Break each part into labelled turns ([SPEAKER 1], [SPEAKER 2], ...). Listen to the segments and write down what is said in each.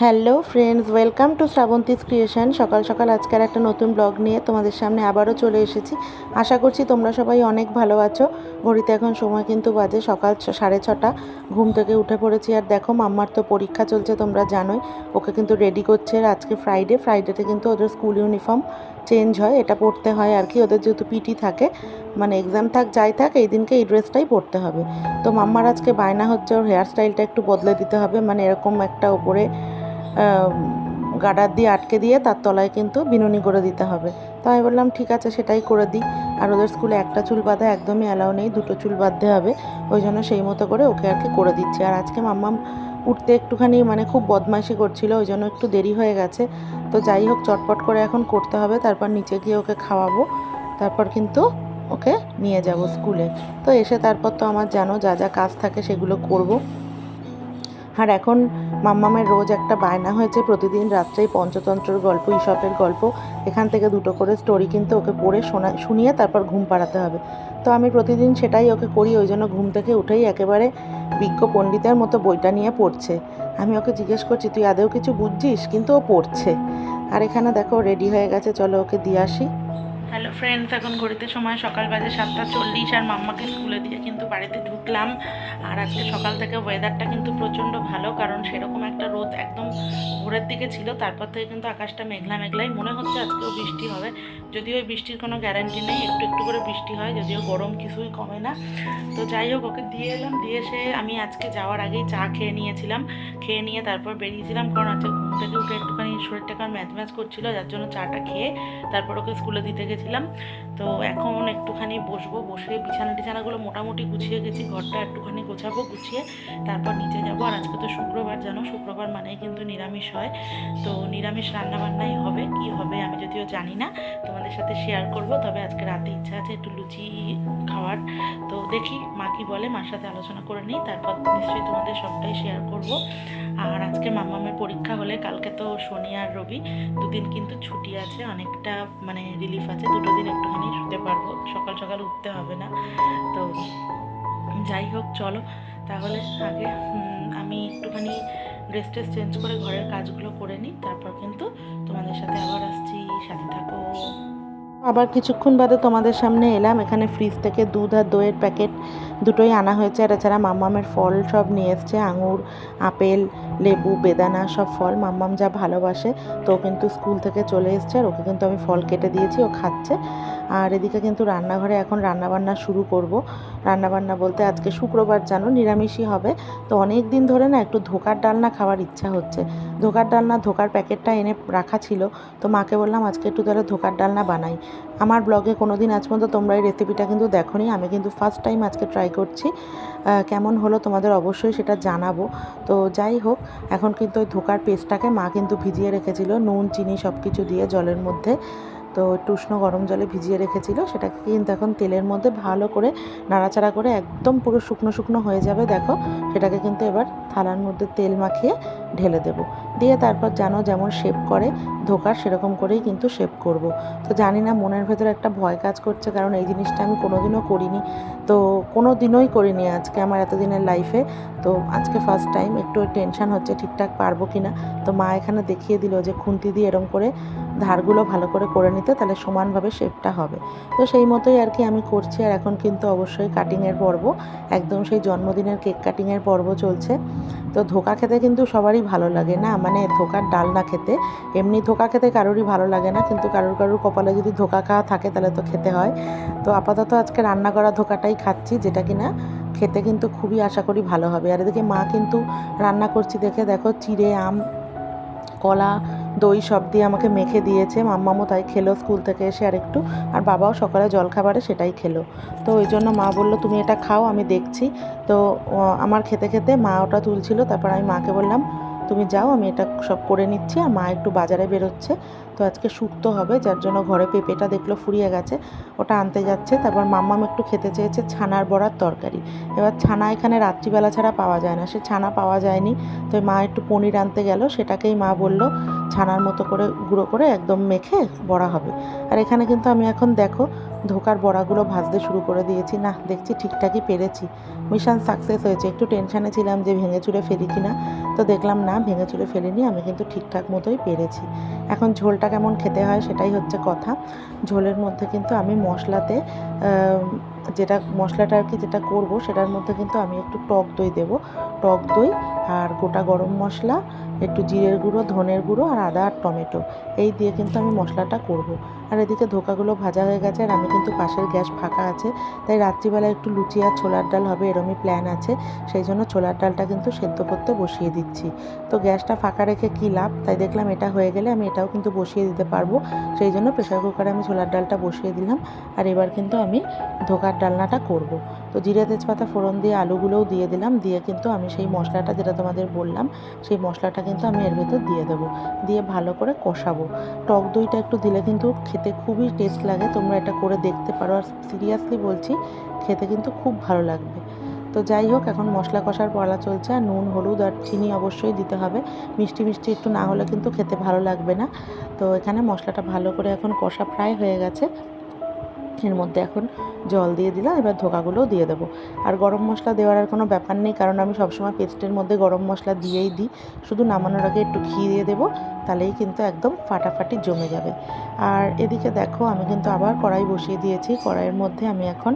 [SPEAKER 1] Hello friends, welcome to Srabanti's creation. সকাল সকাল আজকের একটা নতুন ব্লগ নিয়ে তোমাদের সামনে আবারও চলে এসেছি। আশা করছি তোমরা সবাই অনেক ভালো আছো। ঘড়িতে এখন সময় কিন্তু বাজে, সকাল সাড়ে ছটা। ঘুম থেকে উঠে পড়েছি। আর দেখো, মাম্মার তো পরীক্ষা চলছে, তোমরা জানোই। ওকে কিন্তু রেডি করছে আজকে ফ্রাইডে ফ্রাইডেতে কিন্তু ওদের স্কুল ইউনিফর্ম চেঞ্জ হয়, এটা পড়তে হয় আর কি। ওদের যেহেতু পিটি থাকে মানে এক্সাম থাক, যাই থাক, এই দিনকে এই ড্রেসটাই পরতে হবে। তো মাম্মার আজকে বায়না হচ্ছে, ওর হেয়ার স্টাইলটা একটু বদলে দিতে হবে। মানে এরকম একটা ওপরে গাডার দিয়ে আটকে দিয়ে তার তলায় কিন্তু বিনুনি করে দিতে হবে। তো আমি বললাম, ঠিক আছে, সেটাই করে দিই। আর ওদের স্কুলে একটা চুল বাঁধা একদমই অ্যালাউ নেই, দুটো চুল বাঁধতে হবে। ওই জন্য সেই মতো করে ওকে আর কি করে দিচ্ছে। আর আজকে মাম্মাম উঠতে একটুখানি মানে খুব বদমাইশি করছিল, ওই জন্য একটু দেরি হয়ে গেছে। তো যাই হোক, চটপট করে এখন করতে হবে। তারপর নিচে গিয়ে ওকে খাওয়াবো। তারপর কিন্তু ওকে নিয়ে যাব স্কুলে। তো এসে তারপর তো আমার জানো যা যা কাজ থাকে সেগুলো করব। আর এখন মাম্মামের রোজ একটা বায়না হয়েছে, প্রতিদিন রাত্রেই পঞ্চতন্ত্রের গল্প ঈশপের গল্প, এখান থেকে দুটো করে স্টোরি কিন্তু ওকে পড়ে শোনা, শুনিয়ে তারপর ঘুম পাড়াতে হবে। তো আমি প্রতিদিন সেটাই ওকে করি, ওই জন্য ঘুম থেকে উঠেই একেবারে বিজ্ঞ পণ্ডিতের মতো বইটা নিয়ে পড়ছে। আমি ওকে জিজ্ঞেস করছি, তুই আদেও কিছু বুঝছিস? কিন্তু ও পড়ছে। আর এখানে দেখো রেডি হয়ে গেছে, চলো ওকে দিয়ে আসি। ফ্রেন্ডস এখন ঘড়িতে সময় সকাল বাজে সাতটা চল্লিশ আর মাম্মাকে স্কুলে দিয়ে কিন্তু বাড়িতে ঢুকলাম। আর আজকে সকাল থেকে ওয়েদারটা কিন্তু প্রচণ্ড ভালো, কারণ সেরকম একটা রোদ একদম ভোরের দিকে ছিল, তারপর থেকে কিন্তু আকাশটা মেঘলা মেঘলাই। মনে হচ্ছে আজকেও বৃষ্টি হবে। যদিও ওই বৃষ্টির কোনো গ্যারান্টি নেই, একটু একটু করে বৃষ্টি হয়, যদিও গরম কিছুই কমে না। তো যাই হোক, ওকে দিয়ে এলাম, দিয়ে এসে আমি আজকে যাওয়ার আগেই চা খেয়ে নিয়েছিলাম। খেয়ে নিয়ে তারপর বেরিয়েছিলাম, কারণ আজকে ঘুম থেকে উঠে একটুখানি শরীরটা কারণ ম্যাচ ম্যাচ করছিল, যার জন্য চাটা খেয়ে তারপর ওকে স্কুলে দিতে গেছিলাম। তো এখন একটুখানি বসবো, বসে বিছানা টিছানাগুলো মোটামুটি গুছিয়ে গেছি, ঘরটা একটুখানি গোছাবো, গুছিয়ে তারপর নিচে যাব। আর আজকে তো শুক্রবার, জানো? শুক্রবার মানেই কিন্তু নিরামিষ হয়। তো নিরামিষ রান্নাবান্নাই হবে, কি হবে আমি যদিও জানি না। তোমাদের সাথে শেয়ার করব, তবে আজকে রাতে ইচ্ছা আছে একটু লুচি খাওয়ার। তো দেখি মা কি বলে, মার সাথে আলোচনা করে নিই, তারপর নিশ্চয়ই তোমাদের সবটাই শেয়ার করব। আর আজকে মামামের পরীক্ষা হলে, কালকে তো শনি আর রবি, দুদিন কিন্তু ছুটি আছে, অনেকটা মানে রিলিফ আছে, দুটো দিন একটুখানি শুতে পারব। সকাল সকাল উঠতে হবে না। তো যাই হোক, চলো। তাহলে আগে আমি একটুখানি ড্রেস ট্রেস চেঞ্জ করে ঘরের কাজগুলো করে নিই। তারপর কিন্তু তোমাদের সাথে আবার আসছি। সাথে থাকো। আবার কিছুক্ষণ বাদে তোমাদের সামনে এলাম। এখানে ফ্রিজ থেকে দুধ আর দইয়ের প্যাকেট দুটোই আনা হয়েছে। আর এছাড়া মাম্মামের ফল সব নিয়ে এসছে। আঙুর, আপেল, লেবু, বেদানা সব ফল। মাম্মাম যা ভালোবাসে, তো কিন্তু স্কুল থেকে চলে এসছে। আর ওকে কিন্তু আমি ফল কেটে দিয়েছি। ও খাচ্ছে। আর এদিকে কিন্তু রান্নাঘরে এখন রান্নাবান্না শুরু করব। রান্নাবান্না বলতে আজকে শুক্রবার জানো, নিরামিষই হবে। তো অনেক দিন ধরে না একটু ধোকার ডালনা খাওয়ার ইচ্ছা হচ্ছে। ধোকার ডালনা, ধোকার প্যাকেটটা এনে রাখা ছিল। তো মাকে বললাম, আজকে একটু তাহলে ধোকার ডালনা বানাই। আমার ব্লগে কোনো দিন আজ পর্যন্ত তোমরা এই রেসিপিটা কিন্তু দেখোনি। আমি কিন্তু ফার্স্ট টাইম আজকে ট্রাই করছি। কেমন হলো তোমাদের অবশ্যই সেটা জানাব। তো যাই হোক, এখন কিন্তু ওই ধোকার পেস্টটাকে মা কিন্তু ভিজিয়ে রেখেছিল। নুন, চিনি সব কিছু দিয়ে জলের মধ্যে। তো একটু উষ্ণ গরম জলে ভিজিয়ে রেখেছিল। সেটাকে কিন্তু এখন তেলের মধ্যে ভালো করে নাড়াচাড়া করে একদম পুরো শুকনো শুকনো হয়ে যাবে, দেখো। সেটাকে কিন্তু এবার থালার মধ্যে তেল মাখিয়ে ঢেলে দেবো। দিয়ে তারপর জানো যেমন শেপ করে, ধোকার সেরকম করেই কিন্তু শেপ করব। তো জানি না, মনের ভেতরে একটা ভয় কাজ করছে, কারণ এই জিনিসটা আমি কোনোদিনও করিনি। তো কোনো দিনই করিনি আজকে আমার এতদিনের লাইফে তো আজকে ফার্স্ট টাইম একটু টেনশান হচ্ছে, ঠিকঠাক পারব কি না তো মা এখানে দেখিয়ে দিল যে, খুন্তি দিয়ে এরম করে ধারগুলো ভালো করে করে নিতে, তাহলে সমানভাবে শেপটা হবে। তো সেই মতোই আর কি আমি করছি, আর এখন কিন্তু অবশ্যই কাটিংয়ের পর্ব। একদম সেই জন্মদিনের কেক কাটিংয়ের পর্ব চলছে। তো ধোকা খেতে কিন্তু সবারই ভালো লাগে না। মানে ধোকার ডাল না খেতে, এমনি ধোকা খেতে কারোরই ভালো লাগে না। কিন্তু কারোর কারোর কপালে যদি ধোকা খাওয়া থাকে তাহলে তো খেতে হয়। তো আপাতত আজকে রান্না করা ধোকাটাই খাচ্ছি যেটা কিনা খেতে কিন্তু খুবই আশা করি ভালো হবে। আর এদিকে মা কিন্তু রান্না করছি দেখে দেখো, চিড়ে, আম, কলা দই সব দিয়ে আমাকে মেখে দিয়েছে। মাম্মামও তাই খেলো স্কুল থেকে এসে আর একটু আর বাবাও সকালে জলখাবারে সেটাই খেলো। তো ওই জন্য মা বলল, তুমি এটা খাও, আমি দেখছি। তো আমার খেতে খেতে মা ওটা তুলছিল, তারপর আমি মাকে বললাম তুমি যাও, আমি এটা সব করে নিচ্ছি আর মা একটু বাজারে বেরোচ্ছে। তো আজকে শুক্তো হবে, যার জন্য ঘরে পেঁপেটা দেখল ফুরিয়ে গেছে। ওটা আনতে যাচ্ছে, তারপর মাম্মাম একটু খেতে চেয়েছে ছানার বড়ার তরকারি। এবার ছানা এখানে রাত্রিবেলা ছাড়া পাওয়া যায় না, সে ছানা পাওয়া যায়নি। তো মা একটু পনির আনতে গেল, সেটাকেই মা বলল, ছানার মতো করে গুঁড়ো করে একদম মেখে বড়া হবে। আর এখানে কিন্তু আমি এখন দেখো, ধোকার বড়াগুলো ভাজতে শুরু করে দিয়েছি। না দেখছি ঠিকঠাকই পেরেছি। মিশন সাকসেস হয়েছে। একটু টেনশানে ছিলাম যে ভেঙে চুরে ফেলি কিনা। তো দেখলাম না ভেঙে চুরে ফেলিনি, আমি কিন্তু ঠিকঠাক মতোই পেরেছি। এখন ঝোলটা কেমন খেতে হয় সেটাই হচ্ছে কথা। ঝোলের মধ্যে কিন্তু আমি মশলাতে যেটা মশলাটা আর কি যেটা করব, সেটার মধ্যে কিন্তু আমি একটু টক দই দেব। টক দই আর গোটা গরম মশলা, একটু জিরের গুঁড়ো, ধনের গুঁড়ো আর আদা আর টমেটো, এই দিয়ে কিন্তু আমি মশলাটা করব। আর এদিকে ধোকাগুলো ভাজা হয়ে গেছে আর আমি কিন্তু পাশের গ্যাস ফাঁকা আছে, তাই রাত্রিবেলা একটু লুচি আর ছোলার ডাল হবে এরমই প্ল্যান আছে, সেই জন্য ছোলার ডালটা কিন্তু সেদ্ধ করতে বসিয়ে দিচ্ছি। তো গ্যাসটা ফাঁকা রেখে কী লাভ? তাই দেখলাম এটা হয়ে গেলে আমি এটাও কিন্তু বসিয়ে দিতে পারব, সেই জন্য প্রেশার কুকারে আমি ছোলার ডালটা বসিয়ে দিলাম। আর এবার কিন্তু আমি ধোকার ডালনাটা করব। তো জিরে তেজপাতা ফোড়ন দিয়ে আলুগুলোও দিয়ে দিলাম। দিয়ে কিন্তু আমি সেই মশলাটা যেটা তোমাদের বললাম, সেই মশলাটা কিন্তু আমি এর ভেতর দিয়ে দেবো। দিয়ে ভালো করে কষাবো। টক দইটা একটু দিলে কিন্তু খেতে খুবই টেস্ট লাগে। তোমরা এটা করে দেখতে পারো। আর সিরিয়াসলি বলছি, খেতে কিন্তু খুব ভালো লাগবে। তো যাই হোক, এখন মশলা কষার পড়া চলছে। আর নুন, হলুদ আর চিনি অবশ্যই দিতে হবে। মিষ্টি মিষ্টি একটু না হলে কিন্তু খেতে ভালো লাগবে না। তো এখানে মশলাটা ভালো করে এখন কষা প্রায় হয়ে গেছে। এর মধ্যে এখন জল দিয়ে দিলাম, এবার ধোকাগুলোও দিয়ে দেবো। আর গরম মশলা দেওয়ার আর কোনো ব্যাপার নেই, কারণ আমি সবসময় পেস্টের মধ্যে গরম মশলা দিয়েই দিই। শুধু নামানোর আগে একটু ঘি দিয়ে দেবো, তাহলেই কিন্তু একদম ফাটাফাটি জমে যাবে। আর এদিকে দেখো, আমি কিন্তু আবার কড়াই বসিয়ে দিয়েছি। কড়াইয়ের মধ্যে আমি এখন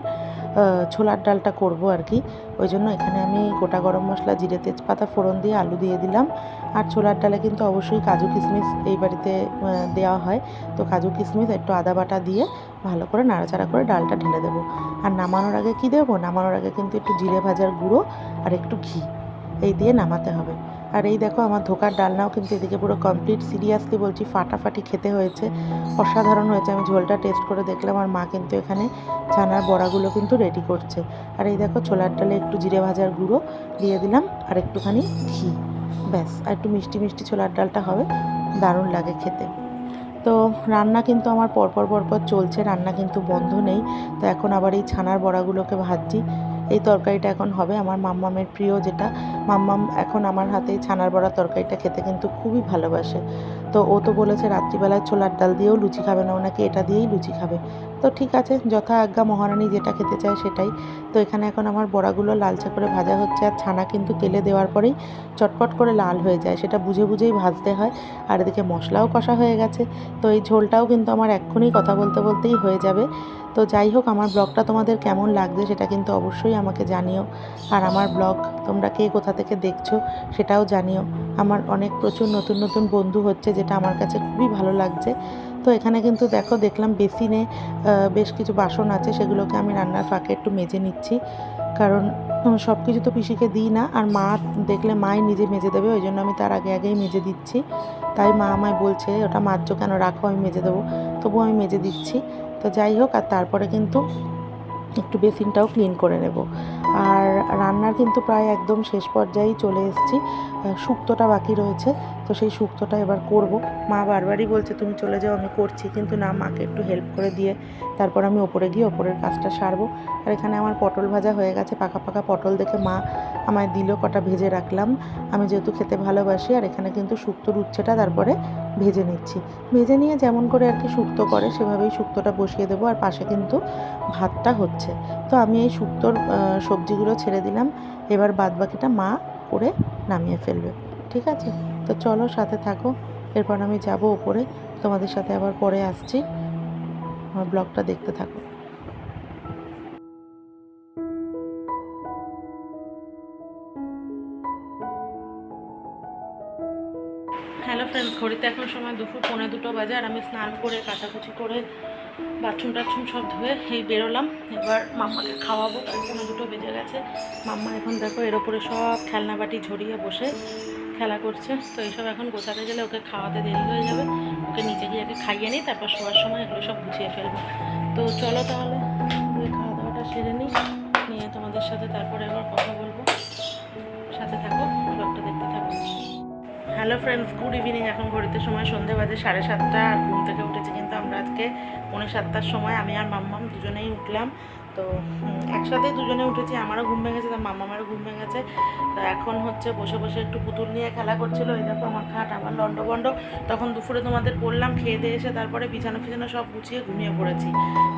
[SPEAKER 1] ছোলার ডালটা করব আর কি। ওই জন্য এখানে আমি গোটা গরম মশলা, জিরে তেজপাতা, ফোড়ন দিয়ে আলু দিয়ে দিলাম। আর ছোলার ডালে কিন্তু অবশ্যই কাজু কিশমিশ এই বাড়িতে দেওয়া হয়। তো কাজু কিশমিশ, একটু আদা বাটা দিয়ে ভালো করে নাড়াচাড়া করে ডালটা ঢেলে দেবো। আর নামানোর আগে কি দেবো? নামানোর আগে কিন্তু একটু জিরে ভাজার গুঁড়ো আর একটু ঘি। এই দিয়ে নামাতে হবে। আর এই দেখো আমার ধোকার ডালনাও কিন্তু এদিকে পুরো কমপ্লিট সিরিয়াসলি বলছি ফাটাফাটি খেতে হয়েছে। অসাধারণ হয়েছে। আমি ঝোলটা টেস্ট করে দেখলাম। আর মা কিন্তু এখানে ছানার বড়াগুলো কিন্তু রেডি করছে। আর এই দেখো ছোলার ডালে একটু জিরে ভাজার গুঁড়ো দিয়ে দিলাম আর একটুখানি ঘি। ব্যাস। আর একটু মিষ্টি মিষ্টি ছোলার ডালটা হবে। দারুণ লাগে খেতে। তো রান্না কিন্তু আমার পরপর পরপর চলছে, রান্না কিন্তু বন্ধ নেই। তো এখন আবার এই ছানার বড়াগুলোকে ভাজছি। এই তরকারিটা এখন হবে। আমার মাম্মামের প্রিয় যেটা, মাম্মাম এখন আমার হাতে ছানার বড়া তরকারিটা খেতে কিন্তু খুবই ভালোবাসে। তো ও তো বলেছে রাত্রিবেলায় ছোলার ডাল দিয়েও লুচি খাবে না ওনাকে এটা দিয়েই লুচি খাবে। তো ঠিক আছে, যথা আজ্ঞা মহারানী যেটা খেতে চায় সেটাই। তো এখানে এখন আমার বড়াগুলো লালচে করে ভাজা হচ্ছে আর ছানা কিন্তু তেলে দেওয়ার পরেই চটপট করে লাল হয়ে যায়। সেটা বুঝে বুঝেই ভাজতে হয় আর এদিকে মশলাও কষা হয়ে গেছে। তো এই ঝোলটাও কিন্তু আমার এক্ষুনি কথা বলতে বলতেই হয়ে যাবে। তো যাই হোক, আমার ব্লগটা তোমাদের কেমন লাগছে সেটা কিন্তু অবশ্যই আমাকে জানিও। আর আমার ব্লগ তোমরা কে কোথা থেকে দেখছ সেটাও জানিও। আমার অনেক প্রচুর নতুন নতুন বন্ধু হচ্ছে যেটা আমার কাছে খুবই ভালো লাগছে। তো এখানে কিন্তু দেখো, দেখলাম বেসিনে বেশ কিছু বাসন আছে, সেগুলোকে আমি রান্নার ফাঁকে একটু মেজে নিচ্ছি। কারণ সব কিছু তো পিসিকে দিই না, আর মা দেখলে মাই নিজে মেজে দেবে, ওই জন্য আমি তার আগে আগেই মেজে দিচ্ছি। তাই মা আমায় বলছে, ওটা মাজছো কেন? রাখো, আমি মেজে দেবো। তবুও আমি মেজে দিচ্ছি। তো যাই হোক আর তারপরে কিন্তু একটু বেসিনটাও ক্লিন করে নেব। আর রান্নার কিন্তু প্রায় একদম শেষ পর্যায়েই চলে এসেছি। শুক্তোটা বাকি রয়েছে, তো সেই শুক্তোটা এবার করব। মা বারবারই বলছে, তুমি চলে যাও, আমি করছি। কিন্তু না, মাকে একটু হেল্প করে দিয়ে তারপর আমি ওপরে গিয়ে ওপরের কাজটা সারবো। আর এখানে আমার পটল ভাজা হয়ে গেছে, পাকা পাকা পটল দেখে মা আমায় দিল, কটা ভেজে রাখলাম। আমি যেহেতু খেতে ভালোবাসি, আর এখানে কিন্তু শুক্তোর উচ্ছেটা তারপরে ভেজে নিচ্ছি। ভেজে নিয়ে যেমন করে আর কি শুক্তো করে, সেভাবেই শুক্তোটা বসিয়ে দেবো। আর পাশে কিন্তু ভাতটা হচ্ছে। তো আমি এই শুক্তোর সবজিগুলো ছেড়ে দিলাম। এবার বাদবাকিটা মা করে নামিয়ে ফেলবে। ঠিক আছে? তো চলো সাথে থাকো। এরপর আমি যাব ওপরে। তোমাদের সাথে আবার পরে আসছি। আমার ব্লগটা দেখতে থাকো। হ্যালো ফ্রেন্ডস ঘড়িতে এখন সময় দুপুর পৌনে দুটো বাজে আর আমি স্নান করে কাচাকুচি করে বাথরুম টাথরুম সব ধুয়ে এই বেরোলাম। এবার মাম্মাকে খাওয়াবো তাই পৌনে দুটো বেজে গেছে। মাম্মা এখন দেখো এর ওপরে সব খেলনা বাটি ঝরিয়ে বসে খেলা করছে। তো এইসব এখন গোছাতে গেলে ওকে খাওয়াতে দেরি হয়ে যাবে। ওকে নিচে গিয়ে আগে খাইয়ে নিই, তারপর শোয়ার সময় এগুলো সব গুছিয়ে ফেলব। তো চলো তাহলে খাওয়া দাওয়াটা সেরে নিই। নিয়ে তোমাদের সাথে তারপরে আবার কথা বলব। সাথে থাকো, ব্লগটা দেখতে থাকো। হ্যালো ফ্রেন্ডস গুড ইভিনিং এখন ঘড়িতে সময় সন্ধে বাজে সাড়ে সাতটা, আর ঘুম থেকে উঠেছি কিন্তু আমরা আজকে পৌনে সাতটার সময় আমি আর মাম্মাম দুজনেই উঠলাম। তো একসাথে দুজনে উঠেছি। আমারও ঘুম ভেঙেছে, তার মামা মামামারও ঘুম ভেঙে গেছে তো এখন হচ্ছে বসে বসে একটু পুতুল নিয়ে খেলা করছিল। এই দেখো আমার খাট, আমার লন্ডভন্ড তখন দুপুরে তোমাদের বললাম, খেয়ে দিয়ে এসে তারপরে বিছানা ফিছানা সব গুছিয়ে ঘুমিয়ে পড়েছি।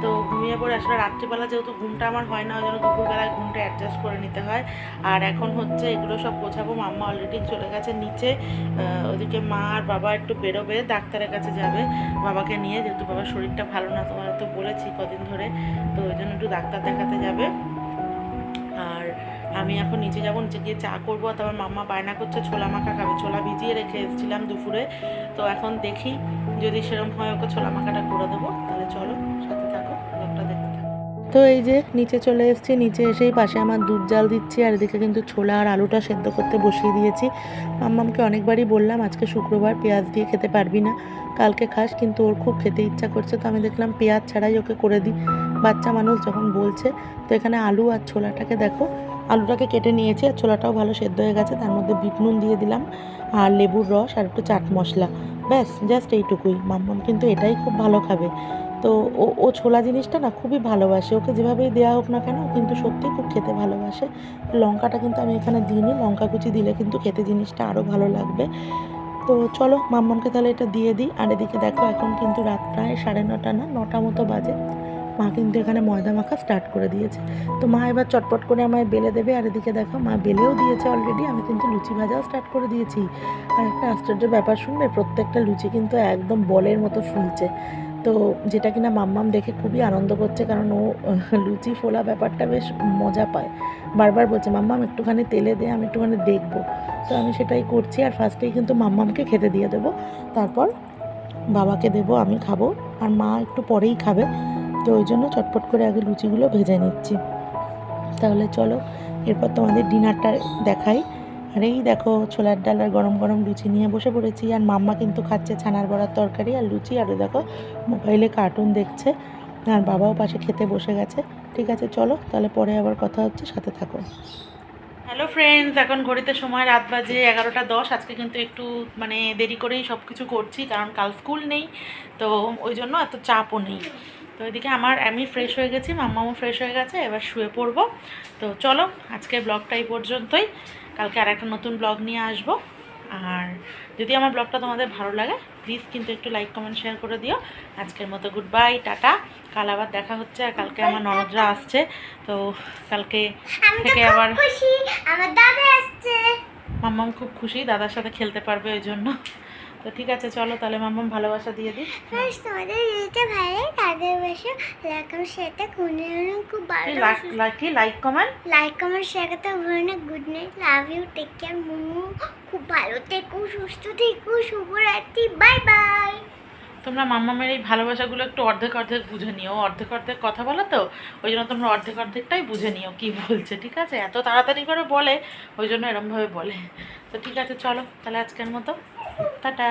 [SPEAKER 1] তো ঘুমিয়ে পড়ে আসলে রাত্রিবেলা যেহেতু ঘুমটা আমার হয় না, ওই জন্য দুপুরবেলায় ঘুমটা অ্যাডজাস্ট করে নিতে হয়। আর এখন হচ্ছে এগুলো সব গোছাবো, মাম্মা অলরেডি চলে গেছে নিচে। ওদিকে মা আর বাবা একটু বেরোবে, ডাক্তারের কাছে যাবে। বাবাকে নিয়ে, যেহেতু বাবার শরীরটা ভালো না তোমার তো বলেছি কদিন ধরে। তো ওই জন্য একটু ডাক্তার দেখাতে যাবে। আর আমি এখন নিচে যাব, নিচে গিয়ে চা করব। তারপর মাম্মা বায়না করছে, ছোলা মাখা খাবে। ছোলা ভিজিয়ে রেখে এসেছিলাম দুপুরে। তো এখন দেখি যদি সেরকম হয় ওকে ছোলা মাখাটা করে দেবো। তাহলে চলো, সাথে থাকো, ব্লগটা দেখতে তো এই যে নিচে চলে এসেছি, নিচে এসেই পাশে আমার দুধ জাল দিচ্ছি। আর এদিকে কিন্তু ছোলা আর আলুটা সেদ্ধ করতে বসিয়ে দিয়েছি। মাম্মামকে অনেকবারই বললাম, আজকে শুক্রবার পেঁয়াজ দিয়ে খেতে পারবি না, কালকে খাস, কিন্তু ওর খুব খেতে ইচ্ছা করছে। তো আমি দেখলাম পেঁয়াজ ছাড়াই ওকে করে দিই। বাচ্চা মানুষ যখন বলছে, তো এখানে আলু আর ছোলাটাকে দেখো, আলুটাকে কেটে নিয়েছি আর ছোলাটাও ভালো সেদ্ধ হয়ে গেছে, তার মধ্যে বিট নুন দিয়ে দিলাম আর লেবুর রস আর একটু চাট মশলা। ব্যাস, জাস্ট এইটুকুই। মাম্মাম কিন্তু এটাই খুব ভালো খাবে। তো ও ও ছোলা জিনিসটা না খুবই ভালোবাসে। ওকে যেভাবেই দেওয়া হোক না কেন কিন্তু সত্যি খুব খেতে ভালোবাসে। লঙ্কাটা কিন্তু আমি এখানে দিইনি, লঙ্কা কুচি দিলে কিন্তু খেতে জিনিসটা আরও ভালো লাগবে। তো চলো মাম্মামকে তাহলে এটা দিয়ে দিই। আর এদিকে দেখো, এখন কিন্তু রাত প্রায় সাড়ে নটা না, নটা মতো বাজে। মা কিন্তু এখানে ময়দা মাখা স্টার্ট করে দিয়েছে। তো মা এবার চটপট করে আমায় বেলে দেবে, আর এদিকে দেখো মা বেলেও দিয়েছে অলরেডি আমি কিন্তু লুচি ভাজাও স্টার্ট করে দিয়েছি। আর একটা আশ্চর্য ব্যাপার, শুনবে? প্রত্যেকটা লুচি কিন্তু একদম বলের মতো ফুলছে। তো যেটা কিনা মাম্মাম দেখে খুবই আনন্দ করছে, কারণ ও, লুচি ফোলা ব্যাপারটা বেশ মজা পায়। বারবার বলছে, মাম্মাম, একটুখানি তেলে দে, আমি একটুখানি দেখব। তো আমি সেটাই করছি, আর ফার্স্টেই কিন্তু মাম্মামকে খেতে দিয়ে দেবো। তারপর বাবাকে দেবো, আমি খাব, আর মা একটু পরেই খাবে। তো ওই জন্য চটপট করে আগে লুচিগুলো ভেজে নিচ্ছি। তাহলে চলো, এরপর তোমাদের ডিনারটা দেখাই। আর এই দেখো, ছোলার ডাল আর গরম গরম লুচি নিয়ে বসে পড়েছি। আর মাম্মা কিন্তু খাচ্ছে ছানার বড়ার তরকারি আর লুচি। আর দেখো, মোবাইলে কার্টুন দেখছে। আর বাবাও পাশে খেতে বসে গেছে। ঠিক আছে, চলো, তাহলে পরে আবার কথা হচ্ছে, সাথে থাকো। হ্যালো ফ্রেন্ডস এখন ঘড়িতে সময় রাত বাজে এগারোটা দশ। আজকে কিন্তু একটু মানে দেরি করেই সব কিছু করছি, কারণ কাল স্কুল নেই। তো ওই জন্য এত চাপও নেই। তো এদিকে আমার আমি ফ্রেশ হয়ে গেছি মাম্মাও ফ্রেশ হয়ে গেছে এবার শুয়ে পড়ব। তো চলো আজকের ব্লগটা এই পর্যন্তই। কালকে আর একটা নতুন ব্লগ নিয়ে আসব। আর যদি আমার ব্লগটা তোমাদের ভালো লাগে প্লিজ কিন্তু একটু লাইক কমেন্ট শেয়ার করে দিও। আজকের মতো গুড বাই টাটা। কাল আবার দেখা হচ্ছে আর কালকে আমার ননদরা আসছে। তো কালকে থেকে আবার
[SPEAKER 2] খুশি আমার দাদা আসছে।
[SPEAKER 1] মাম্মাম খুব খুশি দাদার সাথে খেলতে পারবে ওই জন্য। তো ঠিক আছে চলো তাহলে মাম্মাম ভালোবাসা দিয়ে দিই।
[SPEAKER 2] তোমাদের ভিডিওটা ভালো তাদের বসে লাইক কমেন্ট শেয়ারটা করে খুব ভালো
[SPEAKER 1] like like comment
[SPEAKER 2] like comment share করতে ভুলো না। Good night love you take care Mumu খুব ভালো থেকো সুস্থ থেকো শুভরাত্রি বাই বাই
[SPEAKER 1] তোমরা মাম্মামের এই ভালোবাসাগুলো একটু অর্ধেক অর্ধেক বুঝে নিও। অর্ধেক অর্ধেক কথা বলো তো? ওই জন্য তোমরা অর্ধেক অর্ধেকটাই বুঝে নিও কি বলছে ঠিক আছে? এত তাড়াতাড়ি করে বলে ওই জন্য এরমভাবে বলে। তো ঠিক আছে চলো তাহলে আজকের মতো। টাটা।